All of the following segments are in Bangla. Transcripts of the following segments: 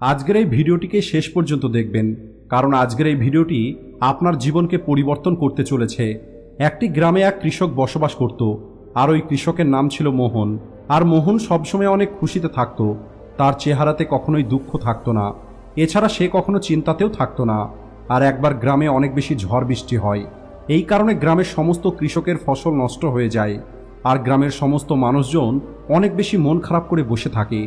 আজকের এই ভিডিওটিকে শেষ পর্যন্ত দেখবেন, কারণ আজকের এই ভিডিওটি আপনার জীবনকে পরিবর্তন করতে চলেছে। একটি গ্রামে এক কৃষক বসবাস করত, আর ওই কৃষকের নাম ছিল মোহন। আর মোহন সবসময় অনেক খুশিতে থাকত, তার চেহারাতে কখনোই দুঃখ থাকতো না। এছাড়া সে কখনো চিন্তাতেও থাকতো না, আর একবার গ্রামে অনেক বেশি ঝড় বৃষ্টি হয়। এই কারণে গ্রামের সমস্ত কৃষকের ফসল নষ্ট হয়ে যায়, আর গ্রামের সমস্ত মানুষজন অনেক বেশি মন খারাপ করে বসে থাকে।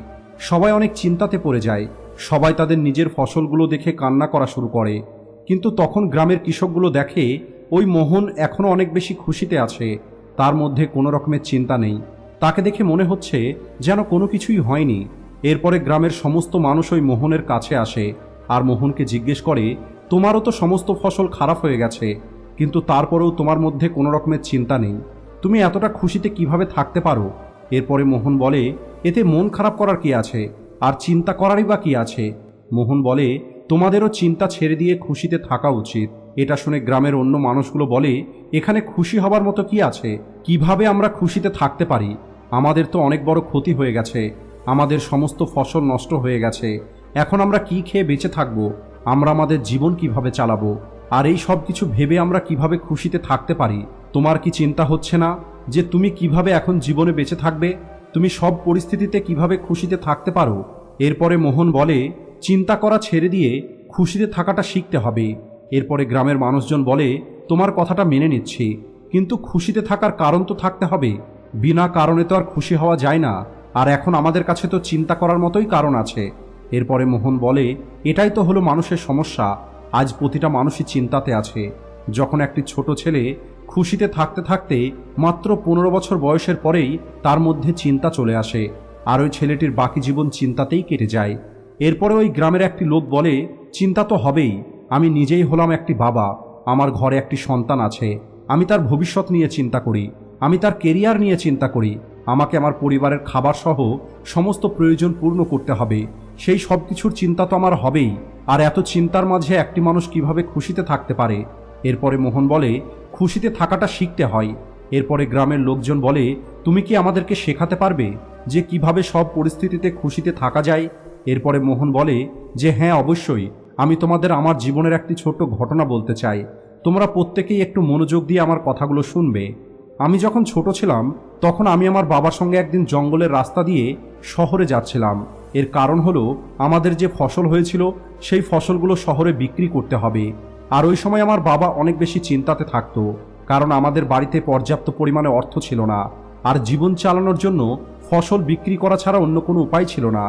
সবাই অনেক চিন্তাতে পড়ে যায় সবাই তাদের নিজের ফসলগুলো দেখে কান্না করা শুরু করে। কিন্তু তখন গ্রামের কৃষকগুলো দেখে, ওই মোহন এখনও অনেক বেশি খুশিতে আছে, তার মধ্যে কোনো রকমের চিন্তা নেই। তাকে দেখে মনে হচ্ছে যেন কোনো কিছুই হয়নি। এরপরে গ্রামের সমস্ত মানুষ ওই মোহনের কাছে আসে আর মোহনকে জিজ্ঞেস করে, তোমারও তো সমস্ত ফসল খারাপ হয়ে গেছে, কিন্তু তারপরেও তোমার মধ্যে কোনো রকমের চিন্তা নেই। তুমি এতটা খুশিতে কীভাবে থাকতে পারো? এরপরে মোহন বলে, এতে মন খারাপ করার কি আছে? আর চিন্তা করারই বা কি আছে? মোহন বলে, তোমাদেরও চিন্তা ছেড়ে দিয়ে খুশিতে থাকা উচিত। এটা শুনে গ্রামের অন্য মানুষগুলো বলে, এখানে খুশি হবার মতো কি আছে? কীভাবে আমরা খুশিতে থাকতে পারি? আমাদের তো অনেক বড় ক্ষতি হয়ে গেছে। আমাদের সমস্ত ফসল নষ্ট হয়ে গেছে। এখন আমরা কি খেয়ে বেঁচে থাকব? আমরা আমাদের জীবন কীভাবে চালাবো? আর এই সব কিছু ভেবে আমরা কীভাবে খুশিতে থাকতে পারি? তোমার কি চিন্তা হচ্ছে না যে তুমি কীভাবে এখন জীবনে বেঁচে থাকবে? তুমি সব পরিস্থিতিতে কীভাবে খুশিতে থাকতে পারো? এরপরে মোহন বলে, চিন্তা করা ছেড়ে দিয়ে খুশিতে থাকাটা শিখতে হবে। এরপরে গ্রামের মানুষজন বলে, তোমার কথাটা মেনে নিচ্ছি, কিন্তু খুশিতে থাকার কারণ তো থাকতে হবে। বিনা কারণে তো আর খুশি হওয়া যায় না, আর এখন আমাদের কাছে তো চিন্তা করার মতোই কারণ আছে। এরপরে মোহন বলে, এটাই তো হলো মানুষের সমস্যা, আজ প্রতিটা মানুষই চিন্তাতে আছে। যখন একটি ছোট ছেলে খুশিতে থাকতে থাকতে মাত্র পনেরো বছর বয়সের পরেই তার মধ্যে চিন্তা চলে আসে আর ওই ছেলেটির বাকি জীবন চিন্তাতেই কেটে যায়। এরপরে ওই গ্রামের একটি লোক বলে, চিন্তা তো হবেই, আমি নিজেই হলাম একটি বাবা, আমার ঘরে একটি সন্তান আছে, আমি তার ভবিষ্যৎ নিয়ে চিন্তা করি, আমি তার কেরিয়ার নিয়ে চিন্তা করি, আমাকে আমার পরিবারের খাবার সহ সমস্ত প্রয়োজন পূর্ণ করতে হবে, সেই সব কিছুর চিন্তা তো আমার হবেই, আর এত চিন্তার মাঝে একটি মানুষ কীভাবে খুশিতে থাকতে পারে? এরপরে মোহন বলে, খুশিতে থাকাটা শিখতে হয়। এরপরে গ্রামের লোকজন বলে, তুমি কি আমাদেরকে শেখাতে পারবে? যে কীভাবে সব পরিস্থিতিতে খুশিতে থাকা যায়। এরপরে মোহন বলে, যে হ্যাঁ অবশ্যই। আমি তোমাদের আমার জীবনের একটি ছোট্ট ঘটনা বলতে চাই। তোমরা প্রত্যেকেই একটু মনোযোগ দিয়ে আমার কথাগুলো শুনবে। আমি যখন ছোট ছিলাম, তখন আমি আমার বাবার সঙ্গে একদিন জঙ্গলের রাস্তা দিয়ে শহরে যাচ্ছিলাম। এর কারণ হলো, আমাদের যে ফসল হয়েছিল, সেই ফসলগুলো শহরে বিক্রি করতে হবে। আর ওই সময় আমার বাবা অনেক বেশি চিন্তাতে থাকতো, কারণ আমাদের বাড়িতে পর্যাপ্ত পরিমাণে অর্থ ছিল না। আর জীবন চালানোর জন্য ফসল বিক্রি করা ছাড়া অন্য কোনো উপায় ছিল না।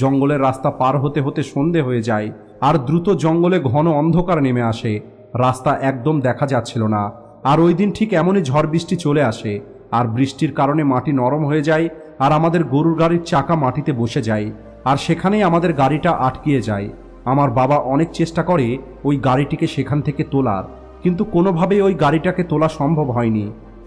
জঙ্গলের রাস্তা পার হতে হতে সন্ধে হয়ে যায়, আর দ্রুত জঙ্গলে ঘন অন্ধকার নেমে আসে। রাস্তা একদম দেখা যাচ্ছিল না, আর ওই দিন ঠিক এমনই ঝড় বৃষ্টি চলে আসে, আর বৃষ্টির কারণে মাটি নরম হয়ে যায়, আর আমাদের গরুর গাড়ির চাকা মাটিতে বসে যায়, আর সেখানেই আমাদের গাড়িটা আটকিয়ে যায়। আমার বাবা অনেক চেষ্টা করে ওই গাড়িটিকে সেখান থেকে তোলার, কিন্তু কোনোভাবেই ওই গাড়িটাকে তোলা সম্ভব হয়নি।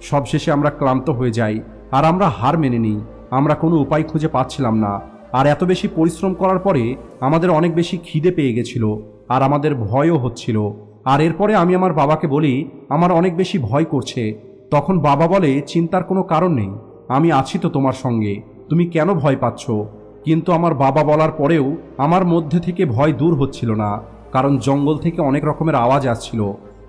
সবশেষে আমরা ক্লান্ত হয়ে যাই, আর আমরা হার মেনে নিই। আমরা কোনো উপায় খুঁজে পাচ্ছিলাম না। আর এত বেশি পরিশ্রম করার পরে আমাদের অনেক বেশি খিদে পেয়ে গেছিল, আর আমাদের ভয়ও হচ্ছিল। আর এরপরে আমি আমার বাবাকে বলি, আমার অনেক বেশি ভয় করছে। তখন বাবা বলে, চিন্তার কোনো কারণ নেই, আমি আছি তো তোমার সঙ্গে, তুমি কেন ভয় পাচ্ছ? কিন্তু আমার বাবা বলার পরেও আমার মধ্যে থেকে ভয় দূর হচ্ছিল না, কারণ জঙ্গল থেকে অনেক রকমের আওয়াজ আসছিল,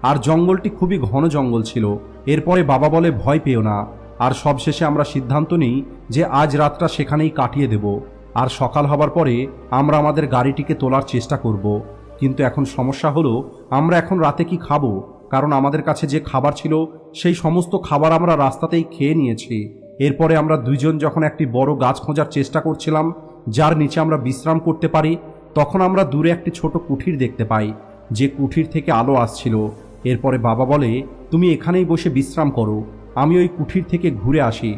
আর জঙ্গলটি খুবই ঘন জঙ্গল ছিল। এরপরে বাবা বলে, ভয় পেও না। আর সবশেষে আমরা সিদ্ধান্ত নিই যে আজ রাতটা সেখানেই কাটিয়ে দেব, আর সকাল হবার পরে আমরা আমাদের গাড়িটিকে তোলার চেষ্টা করব। কিন্তু এখন সমস্যা হলো, আমরা এখন রাতে কি খাব? কারণ আমাদের কাছে যে খাবার ছিল, সেই সমস্ত খাবার আমরা রাস্তাতেই খেয়ে নিয়েছি। এরপরে আমরা দুইজন যখন একটি বড় গাছ খোঁজার চেষ্টা করছিলাম, যার নিচে আমরা বিশ্রাম করতে পারি, তখন আমরা দূরে একটি ছোট কুঠির দেখতে পাই, যে কুঠির থেকে আলো আসছিল। এরপরে বাবা বলে, তুমি এখানেই বসে বিশ্রাম করো। আমি ওই কুঠির থেকে ঘুরে আসি,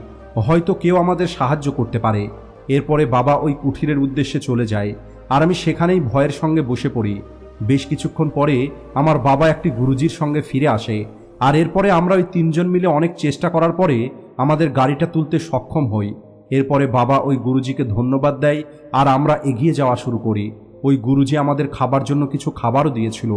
হয়তো কেউ আমাদের সাহায্য করতে পারে। এরপরে বাবা ওই কুঠিরের উদ্দেশ্যে চলে যায়, আর আমি সেখানেই ভয়ের সঙ্গে বসে পড়ি। বেশ কিছুক্ষণ পরে আমার বাবা একটি গুরুজির সঙ্গে ফিরে আসে, আর এরপরে আমরা ওই তিনজন মিলে অনেক চেষ্টা করার পরে আমাদের গাড়িটা তুলতে সক্ষম হই। এরপরে বাবা ওই গুরুজিকে ধন্যবাদ দেয়, আর আমরা এগিয়ে যাওয়া শুরু করি। ওই গুরুজি আমাদের খাবার জন্য কিছু খাবারও দিয়েছিল,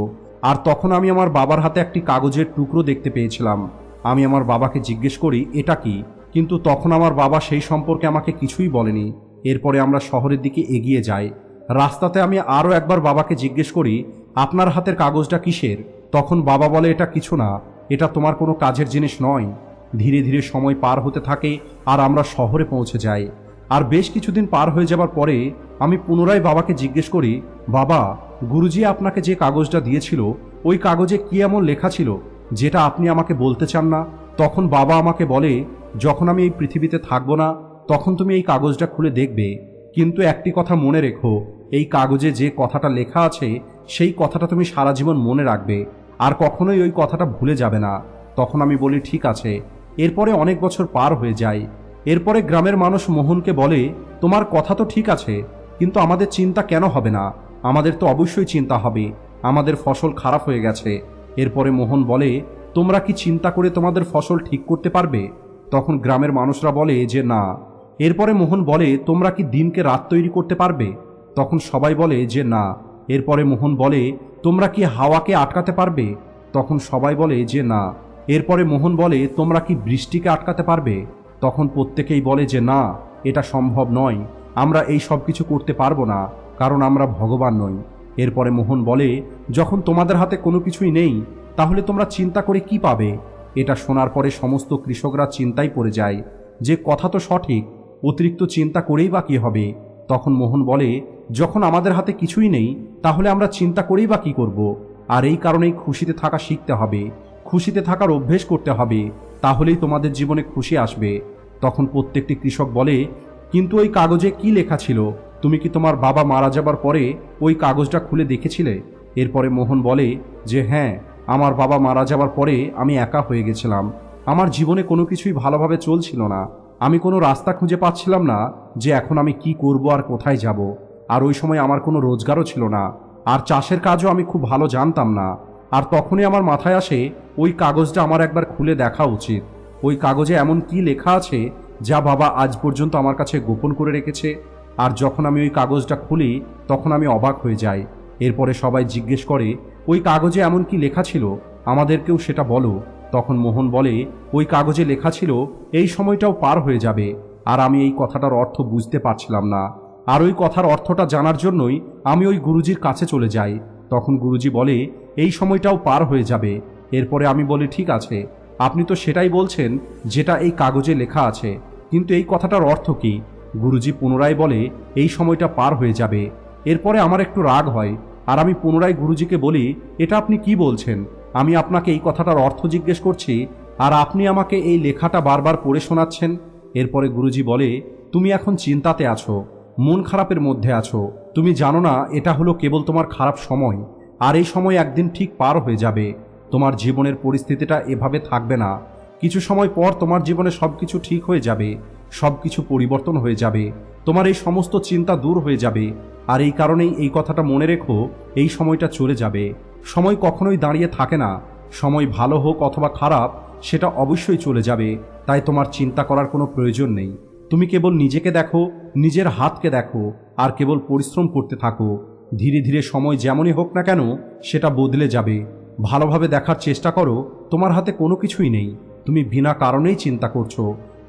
আর তখন আমি আমার বাবার হাতে একটি কাগজের টুকরো দেখতে পেয়েছিলাম। আমি আমার বাবাকে জিজ্ঞেস করি, এটা কি? কিন্তু তখন আমার বাবা সেই সম্পর্কে আমাকে কিছুই বলেনি। এরপরে আমরা শহরের দিকে এগিয়ে যাই। রাস্তাতে আমি আরও একবার বাবাকে জিজ্ঞেস করি, আপনার হাতের কাগজটা কিসের? তখন বাবা বলে, এটা কিছু না, এটা তোমার কোনো কাজের জিনিস নয়। ধীরে ধীরে সময় পার হতে থাকে আর আমরা শহরে পৌঁছে যাই। আর বেশ কিছুদিন পার হয়ে যাবার পরে আমি পুনরায় বাবাকে জিজ্ঞেস করি, বাবা, গুরুজি আপনাকে যে কাগজটা দিয়েছিল, ওই কাগজে কি এমন লেখা ছিল? যেটা আপনি আমাকে বলতে চান না, তখন বাবা আমাকে বলে, যখন আমি এই পৃথিবীতে থাকব না, তখন তুমি এই কাগজটা খুলে দেখবে। কিন্তু একটি কথা মনে রেখো, এই কাগজে যে কথাটা লেখা আছে, সেই কথাটা তুমি সারা জীবন মনে রাখবে। আর কখনোই ওই কথাটা ভুলে যাবে না। তখন আমি বলি, ঠিক আছে। এরপরে অনেক বছর পার হয়ে যায়। এরপরে গ্রামের মানুষ মোহনকে বলে, তোমার কথা তো ঠিক আছে, কিন্তু আমাদের চিন্তা কেন হবে না? আমাদের তো অবশ্যই চিন্তা হবে। আমাদের ফসল খারাপ হয়ে গেছে। এরপরে মোহন বলে, তোমরা কি চিন্তা করে তোমাদের ফসল ঠিক করতে পারবে? তখন গ্রামের মানুষরা বলে যে, না। এরপরে মোহন বলে, তোমরা কি দিনকে রাত তৈরি করতে পারবে? তখন সবাই বলে যে, না। এরপরে মোহন বলে, তোমরা কি হাওয়াকে আটকাতে পারবে? তখন সবাই বলে যে, না। এরপরে মোহন বলে, তোমরা কি বৃষ্টিকে আটকাতে পারবে? তখন প্রত্যেকেই বলে যে, না, এটা সম্ভব নয়। আমরা এই সব কিছু করতে পারব না, কারণ আমরা ভগবান নই। এরপরে মোহন বলে, যখন তোমাদের হাতে কোনো কিছুই নেই, তাহলে তোমরা চিন্তা করে কি পাবে? এটা শোনার পরে সমস্ত কৃষকরা চিন্তায় পড়ে যায়। যে কথা তো সঠিক, অতিরিক্ত চিন্তা করেই বা কী হবে? তখন মোহন বলে, যখন আমাদের হাতে কিছুই নেই, তাহলে আমরা চিন্তা করেই বা কী করব? আর এই কারণেই খুশিতে থাকা শিখতে হবে। খুশিতে থাকার অভ্যেস করতে হবে। তাহলেই তোমাদের জীবনে খুশি আসবে। তখন প্রত্যেকটি কৃষক বলে, কিন্তু ওই কাগজে কি লেখা ছিল? তুমি কি তোমার বাবা মারা যাবার পরে ওই কাগজটা খুলে দেখেছিলে? এরপরে মোহন বলে, যে হ্যাঁ আমার বাবা মারা যাবার পরে আমি একা হয়ে গেছিলাম। আমার জীবনে কোনো কিছুই ভালোভাবে চলছিল না। আমি কোনো রাস্তা খুঁজে পাচ্ছিলাম না যে এখন আমি কি করব আর কোথায় যাব। আর ওই সময় আমার কোনো রোজগারও ছিল না। আর চাষের কাজও আমি খুব ভালো জানতাম না। আর তখনই আমার মাথায় আসে, ওই কাগজটা আমার একবার খুলে দেখা উচিত। ওই কাগজে এমন কি লেখা আছে, যা বাবা আজ পর্যন্ত আমার কাছে গোপন করে রেখেছে? আর যখন আমি ওই কাগজটা খুলি, তখন আমি অবাক হয়ে যাই। এরপরে সবাই জিজ্ঞেস করে, ওই কাগজে এমন কি লেখা ছিল? আমাদেরকেও সেটা বলো। তখন মোহন বলে, ওই কাগজে লেখা ছিল, এই সময়টাও পার হয়ে যাবে। আর আমি এই কথাটার অর্থ বুঝতে পারছিলাম না। আর ওই কথার অর্থটা জানার জন্যই আমি ওই গুরুজির কাছে চলে যাই। তখন গুরুজি বলে, এই সময়টাও পার হয়ে যাবে। এরপরে আমি বলি, ঠিক আছে। আপনি তো সেটাই বলছেন যেটা এই কাগজে লেখা আছে। কিন্তু এই কথাটার অর্থ কি? গুরুজি পুনরায় বলে, এই সময়টা পার হয়ে যাবে। এরপরে আমার একটু রাগ হয়। আর আমি পুনরায় গুরুজিকে বলি, এটা আপনি কি বলছেন? আমি আপনাকে এই কথাটার অর্থ জিজ্ঞেস করছি, আর আপনি আমাকে এই লেখাটা বারবার পড়ে শোনাচ্ছেন? এরপরে গুরুজি বলে, তুমি এখন চিন্তাতে আছো, মন খারাপের মধ্যে আছো। তুমি জানো না, এটা হলো কেবল তোমার খারাপ সময়। আর এই সময় একদিন ঠিক পার হয়ে যাবে। তোমার জীবনের পরিস্থিতিটা এভাবে থাকবে না। কিছু সময় পর তোমার জীবনে সব কিছু ঠিক হয়ে যাবে। সব কিছু পরিবর্তন হয়ে যাবে। তোমার এই সমস্ত চিন্তা দূর হয়ে যাবে। আর এই কারণেই এই কথাটা মনে রেখো, এই সময়টা চলে যাবে। সময় কখনোই দাঁড়িয়ে থাকে না। সময় ভালো হোক অথবা খারাপ, সেটা অবশ্যই চলে যাবে। তাই তোমার চিন্তা করার কোনো প্রয়োজন নেই। তুমি কেবল নিজেকে দেখো, নিজের হাতকে দেখো, আর কেবল পরিশ্রম করতে থাকো। ধীরে ধীরে সময় যেমনই হোক না কেন, সেটা বদলে যাবে। ভালোভাবে দেখার চেষ্টা করো, তোমার হাতে কোনো কিছুই নেই। তুমি বিনা কারণেই চিন্তা করছ।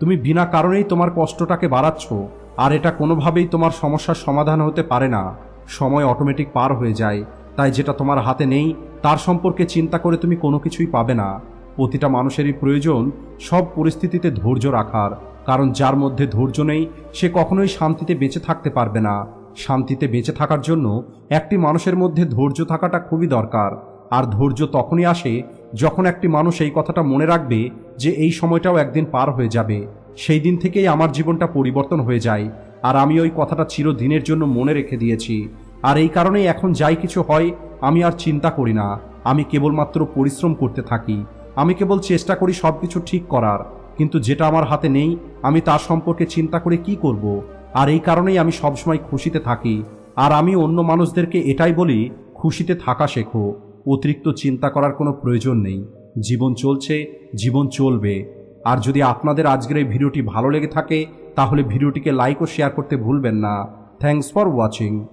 তুমি বিনা কারণেই তোমার কষ্টটাকে বাড়াচ্ছ, আর এটা কোনোভাবেই তোমার সমস্যার সমাধান হতে পারে না। সময় অটোমেটিক পার হয়ে যায়, তাই যেটা তোমার হাতে নেই, তার সম্পর্কে চিন্তা করে তুমি কোনো কিছুই পাবে না। প্রতিটা মানুষেরই প্রয়োজন সব পরিস্থিতিতে ধৈর্য রাখার, কারণ যার মধ্যে ধৈর্য নেই, সে কখনোই শান্তিতে বেঁচে থাকতে পারবে না। শান্তিতে বেঁচে থাকার জন্য একটি মানুষের মধ্যে ধৈর্য থাকাটা খুবই দরকার, আর ধৈর্য তখনই আসে যখন একটি মানুষ এই কথাটা মনে রাখবে যে এই সময়টাও একদিন পার হয়ে যাবে, সেই দিন থেকেই আমার জীবনটা পরিবর্তন হয়ে যায়, আর আমি ওই কথাটা চিরদিনের জন্য মনে রেখে দিয়েছি। আর এই কারণেই এখন যাই কিছু হয়, আমি আর চিন্তা করি না। আমি কেবলমাত্র পরিশ্রম করতে থাকি। আমি কেবল চেষ্টা করি সব কিছু ঠিক করার, কিন্তু যেটা আমার হাতে নেই, আমি তার সম্পর্কে চিন্তা করে কি করব। আর এই কারণেই আমি সবসময় খুশিতে থাকি। আর আমি অন্য মানুষদেরকে এটাই বলি, খুশিতে থাকা শেখো। অতিরিক্ত চিন্তা করার কোনো প্রয়োজন নেই। জীবন চলছে, জীবন চলবে। আর যদি আপনাদের আজকের এই ভিডিওটি ভালো লেগে থাকে, তাহলে ভিডিওটিকে লাইক ও শেয়ার করতে ভুলবেন না। Thanks for watching